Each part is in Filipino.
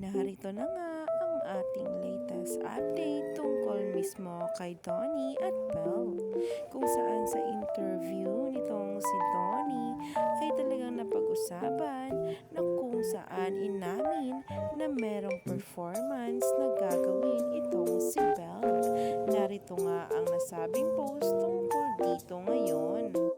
Narito na nga ang ating latest update tungkol mismo kay Donnie at Belle. Kung saan sa interview nitong si Donnie ay talagang napag-usapan na kung saan inamin na merong performance na gagawin itong si Belle. Narito nga ang nasabing post tungkol dito ngayon.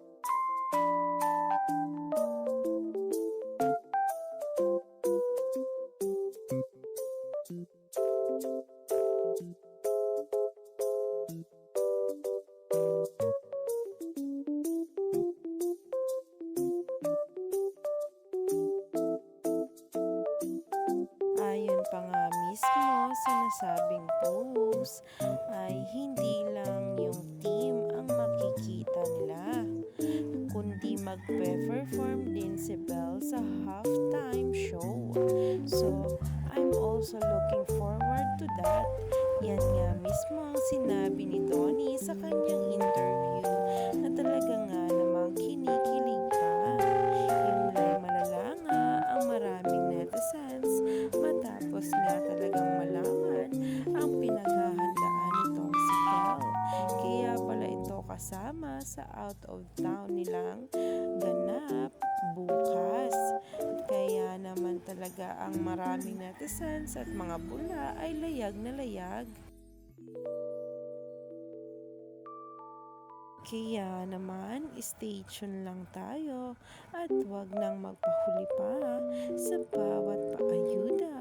Ayon pa nga mismo sa nasabing post ay hindi lang yung team ang makikita nila kundi magpe-perform din si Belle sa halftime mismo ang sinabi ni Donnie sa kanyang interview na talaga nga namang kinikilig pa. Hinlay malala nga ang maraming netizens matapos nga talagang malaman ang pinaghahandaan nitong si Belle. Kaya pala ito kasama sa out of town nilang ganap bukas. Kaya naman talaga ang maraming netizens at mga bula ay layag na layag. Kaya naman, tuned lang tayo at huwag nang magpahuli pa sa bawat paayuda